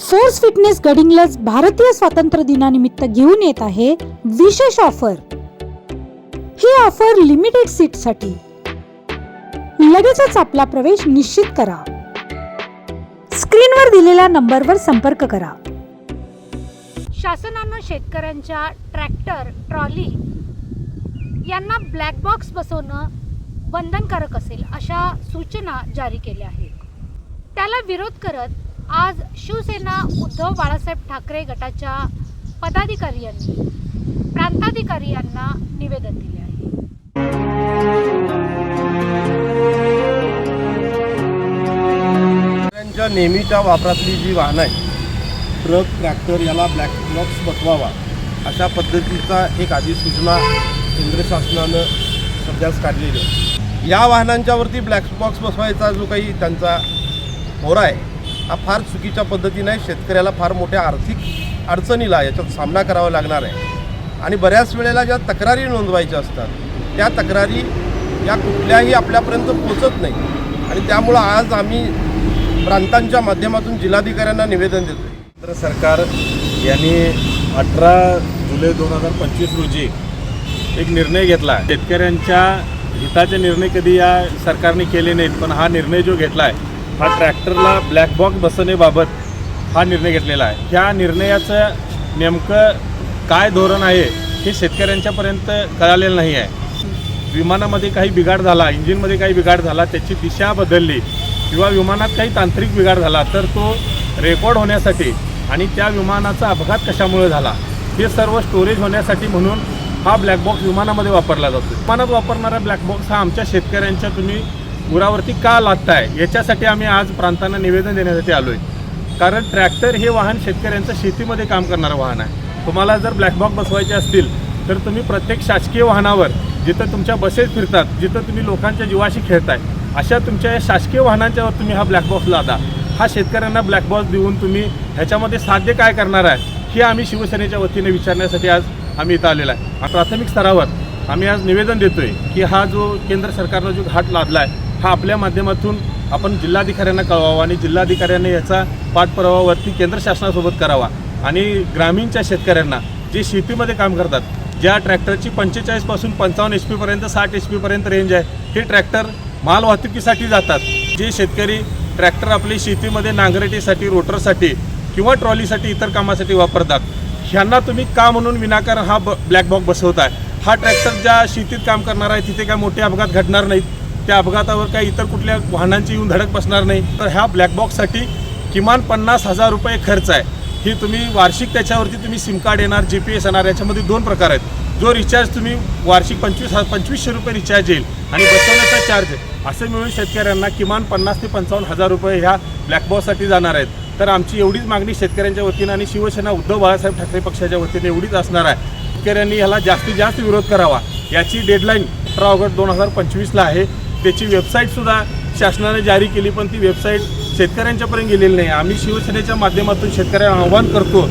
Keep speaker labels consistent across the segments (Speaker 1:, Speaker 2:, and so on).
Speaker 1: Force fitness Gadhinglaj भारतीय स्वातंत्र्य दिनानिमित्त घेऊन येत आहे विशेष ऑफर. ही ऑफर लिमिटेड सीटसाठी. लगेचच आपला प्रवेश निश्चित करा. स्क्रीनवर दिलेल्या नंबरवर संपर्क करा. शासनानं शेतकऱ्यांच्या ट्रॅक्टर ट्रॉली यांना ब्लॅक बॉक्स बसवणं बंधनकारक असेल अशा सूचना जारी केल्या आहेत. त्याला विरोध करत आज शिवसेना उद्धव बाळासाहेब ठाकरे गटाच्या पदाधिकारी यांनी प्रांताधिकारी यांना निवेदन दिले आहे.
Speaker 2: त्यांच्या नेहमीच्या वापरातली जी वाहनं आहे ट्रक ट्रॅक्टर याला ब्लॅक बॉक्स बसवावा अशा पद्धतीचा एक अधिसूचना केंद्र शासनानं सध्याच काढलेली आहे. या वाहनांच्यावरती ब्लॅक बॉक्स बसवायचा जो काही त्यांचा होरा आहे हा फार चुकीच्या पद्धतीने शेतकऱ्याला फार मोठ्या आर्थिक अडचणीला याच्यात सामना करावा लागणार आहे. आणि बऱ्याच वेळेला ज्या तक्रारी नोंदवायच्या असतात त्या तक्रारी या कुठल्याही आपल्यापर्यंत पोचत नाही. आणि त्यामुळं आज आम्ही प्रांतांच्या माध्यमातून जिल्हाधिकाऱ्यांना निवेदन देतो
Speaker 3: केंद्र सरकार यांनी अठरा जुलै दोन हजार पंचवीस रोजी एक निर्णय घेतला शेतकऱ्यांच्या हिताचे निर्णय कधी या सरकारने केले नाहीत पण हा निर्णय जो घेतला आहे हा ट्रॅक्टरला ब्लॅक बॉक्स बसवण्याबाबत हा निर्णय घेतलेला आहे. ह्या निर्णयाचं नेमकं काय धोरण आहे हे शेतकऱ्यांच्यापर्यंत कळालेलं नाही आहे. विमानामध्ये काही बिघाड झाला इंजिनमध्ये काही बिघाड झाला त्याची दिशा बदलली किंवा विमानात काही तांत्रिक बिघाड झाला तर तो रेकॉर्ड होण्यासाठी आणि त्या विमानाचा अपघात कशामुळे झाला हे सर्व स्टोरेज होण्यासाठी म्हणून हा ब्लॅक बॉक्स विमानामध्ये वापरला जातो. विमानात वापरणारा ब्लॅक बॉक्स हा आमच्या शेतकऱ्यांच्या तुम्ही पुरावरती का लादताय याच्यासाठी आम्ही आज प्रांतांना निवेदन देण्यासाठी आलो आहे कारण ट्रॅक्टर हे वाहन शेतकऱ्यांचं शेतीमध्ये काम करणारं वाहन आहे. तुम्हाला जर ब्लॅकबॉक बसवायचे असतील तर तुम्ही प्रत्येक शासकीय वाहनावर जिथं तुमच्या बसेस फिरतात जिथं तुम्ही लोकांच्या जीवाशी खेळताय अशा तुमच्या या शासकीय वाहनांच्यावर तुम्ही हा ब्लॅकबॉक्स लादा. हा शेतकऱ्यांना ब्लॅकबॉक्स देऊन तुम्ही ह्याच्यामध्ये साध्य काय करणार आहे हे आम्ही शिवसेनेच्या वतीने विचारण्यासाठी आज आम्ही इथं आलेला आहे. प्राथमिक स्तरावर आम्ही आज निवेदन देतोय की हा जो केंद्र सरकारनं जो घाट लादला आहे हा आपल्या माध्यमातून आपण जिल्हाधिकाऱ्यांना कळवावा आणि जिल्हाधिकाऱ्यांनी याचा पाठपुरावावरती केंद्र शासनासोबत करावा. आणि ग्रामीणच्या शेतकऱ्यांना जे शेतीमध्ये काम करतात ज्या ट्रॅक्टरची पंचेचाळीसपासून पंचावन्न एच पीपर्यंत साठ एच पीपर्यंत रेंज आहे हे ट्रॅक्टर माल वाहतुकीसाठी जातात. जे शेतकरी ट्रॅक्टर आपली शेतीमध्ये नांगरटीसाठी रोटरसाठी किंवा ट्रॉलीसाठी इतर कामासाठी वापरतात ह्यांना तुम्ही का म्हणून विनाकारण हा ब ब्लॅक बॉक्स बसवताय? हा ट्रॅक्टर ज्या शेतीत काम करणार आहे तिथे काय मोठे अपघात घडणार नाहीत? त्या अपघातावर काही इतर कुठल्या वाहनांची येऊन धडक बसणार नाही. तर ह्या ब्लॅक बॉक्ससाठी किमान पन्नास हजार रुपये खर्च आहे. ही तुम्ही वार्षिक त्याच्यावरती तुम्ही सिम कार्ड येणार जी पी एस येणार याच्यामध्ये दोन प्रकार आहेत. जो रिचार्ज तुम्ही वार्षिक पंचवीस पंचवीसशे रुपये रिचार्ज येईल आणि बसवण्याचा चार्ज असे असं मिळून शेतकऱ्यांना किमान पन्नास ते पंचावन्न हजार रुपये ह्या ब्लॅकबॉक्ससाठी जाणार आहेत. तर आमची एवढीच मागणी शेतकऱ्यांच्या वतीनं आणि शिवसेना उद्धव बाळासाहेब ठाकरे पक्षाच्या वतीने एवढीच असणार आहे. शेतकऱ्यांनी ह्याला जास्तीत जास्त विरोध करावा. याची डेडलाईन अठरा ऑगस्ट दोन हजार पंचवीसला आहे. त्याची वेबसाईटसुद्धा शासनाने जारी केली पण ती वेबसाईट शेतकऱ्यांच्यापर्यंत गेलेली नाही. आम्ही शिवसेनेच्या माध्यमातून शेतकऱ्यांना आवाहन करतो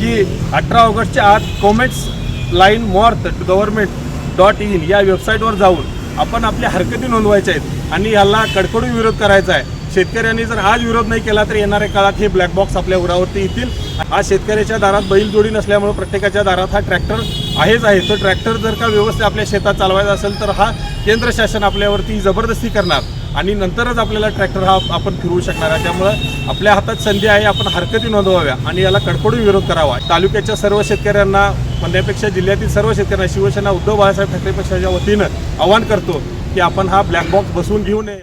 Speaker 3: की अठरा ऑगस्टच्या आत comments line morth government dot in या वेबसाईटवर जाऊन आपण आपल्या हरकती नोंदवायच्या आहेत आणि ह्याला कडकडून विरोध करायचा आहे. शेतकऱ्यांनी जर आज विरोध नाही केला तर येणाऱ्या काळात हे ब्लॅक बॉक्स आपल्या उरावरती येतील. आज शेतकऱ्याच्या दारात बैलजोडी नसल्यामुळे प्रत्येकाच्या दारात हा ट्रॅक्टर आहेच आहे. तो ट्रॅक्टर जर का व्यवस्थित आपल्या शेतात चालवायचा असेल तर हा केंद्र शासन आपल्यावरती जबरदस्ती करणार आणि नंतरच आपल्याला ट्रॅक्टर हा आपण फिरवू शकणार आहे. त्यामुळं आपल्या हातात संधी आहे आपण हरकती नोंदवाव्या आणि याला कडकडून विरोध करावा. तालुक्याच्या सर्व शेतकऱ्यांना म्हणण्यापेक्षा जिल्ह्यातील सर्व शेतकऱ्यांना शिवसेना उद्धव बाळासाहेब ठाकरे पक्षाच्या वतीनं आवाहन करतो की आपण हा ब्लॅक बॉक्स बसवून घेऊ नये.